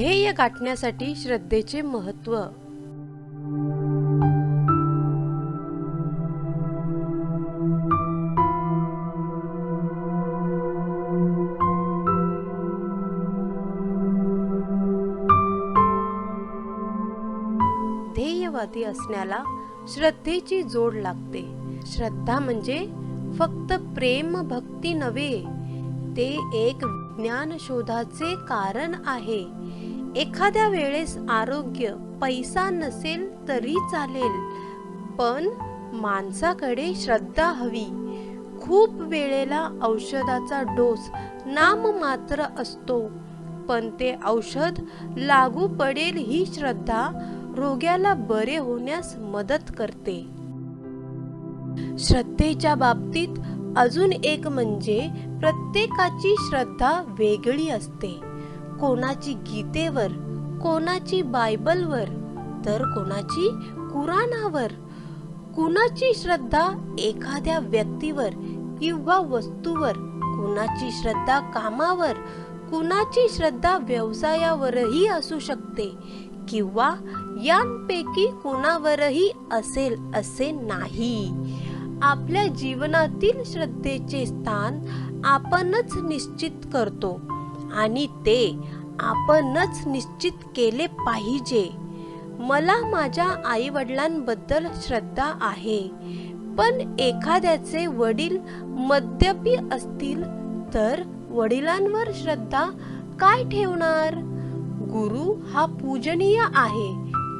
ध्येय गाठण्यासाठी श्रद्धेचे महत्त्व. ध्येयवादी असण्याला श्रद्धेची जोड लागते. श्रद्धा म्हणजे फक्त प्रेम भक्ती नव्हे ते एक ज्ञान शोधाचे कारण आहे. एखाद्या वेळेस आरोग्य पैसा नसेल तरी चालेल पण माणसाकडे श्रद्धा हवी. खूप वेळेला औषधाचा डोस नाममात्र असतो पण ते औषध लागू पडेल ही श्रद्धा रोग्याला बरे होण्यास मदत करते. श्रद्धेच्या बाबतीत अजून एक म्हणजे प्रत्येकाची श्रद्धा वेगळी असते. कोणाची गीतेवर कोणाची बायबलवर तर कोणाची कुराणावर? कुणाची श्रद्धा एखाद्या व्यक्तीवर किंवा वस्तूवर? कुणाची श्रद्धा कामावर? कुणाची श्रद्धा व्यवसायावरही असू शकते किंवा यांपैकी कुणावरही असेल असे नाही. आपल्या जीवनातील श्रद्धेचे स्थान आपणच निश्चित करतो. आणि ते आपणच निश्चित केले पाहिजे. मला माझ्या आई वडिलांबद्दल श्रद्धा आहे पण एखाद्याचे वडील मद्यपी असतील तर वडिलांवर श्रद्धा काय ठेवणार? गुरु हा पूजनीय आहे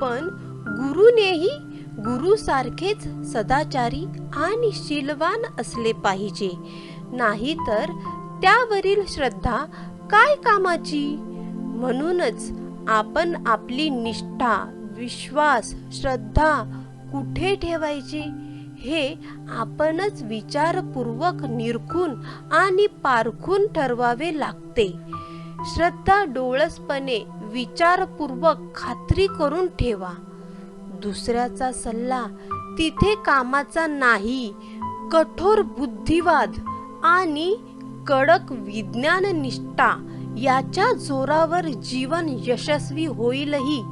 पण गुरुनेही गुरु सारखेच सदाचारी आणि शीलवान असले पाहिजे. नाहीतर त्यावरील श्रद्धा काय कामाची? म्हणूनच आपण आपली निष्ठा विश्वास श्रद्धा कुठे ठेवायची? हे आपणच विचारपूर्वक निरखून आणि पारखून ठरवावे लागते. श्रद्धा डोळसपणे विचारपूर्वक खात्री करून ठेवा. दुसऱ्याचा सल्ला तिथे कामाचा नाही कठोर बुद्धिवाद आणि कडक विज्ञान निष्ठा याच्या जोरावर जीवन यशस्वी होईलही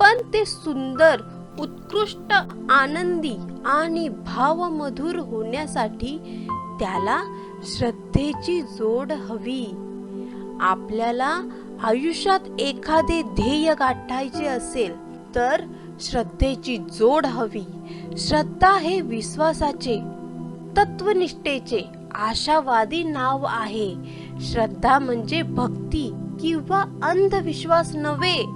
पण ते सुंदर उत्कृष्ट आनंदी आणि भावमधुर होण्यासाठी त्याला श्रद्धेची जोड हवी. आपल्याला आयुष्यात एखादे ध्येय गाठायचे असेल तर श्रद्धेची जोड हवी. श्रद्धा हे विश्वासाचे तत्वनिष्ठेचे आशावादी नाव आहे. श्रद्धा म्हणजे भक्ती किंवा अंधविश्वास नव्हे.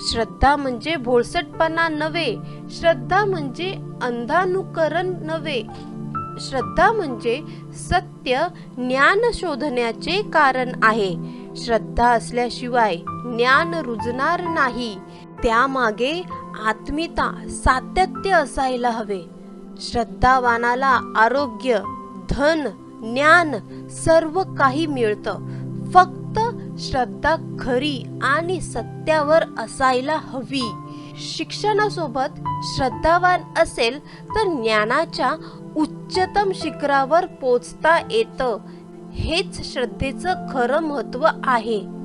श्रद्धा म्हणजे भोळसटपणा नव्हे. श्रद्धा म्हणजे अंधानुकरण नव्हे. श्रद्धा म्हणजे सत्य ज्ञान शोधण्याचे कारण आहे. श्रद्धा असल्याशिवाय ज्ञान रुजणार नाही. त्यामागे आत्मिता सातत्य असायला हवे. श्रद्धावानाला आरोग्य धन ज्ञान सर्व काही मिळतं. फक्त श्रद्धा खरी आणि सत्यावर असायला हवी. शिक्षणासोबत श्रद्धावान असेल तर ज्ञानाच्या उच्चतम शिखरावर पोचता येतं. हेच श्रद्धेचं खरं महत्त्व आहे.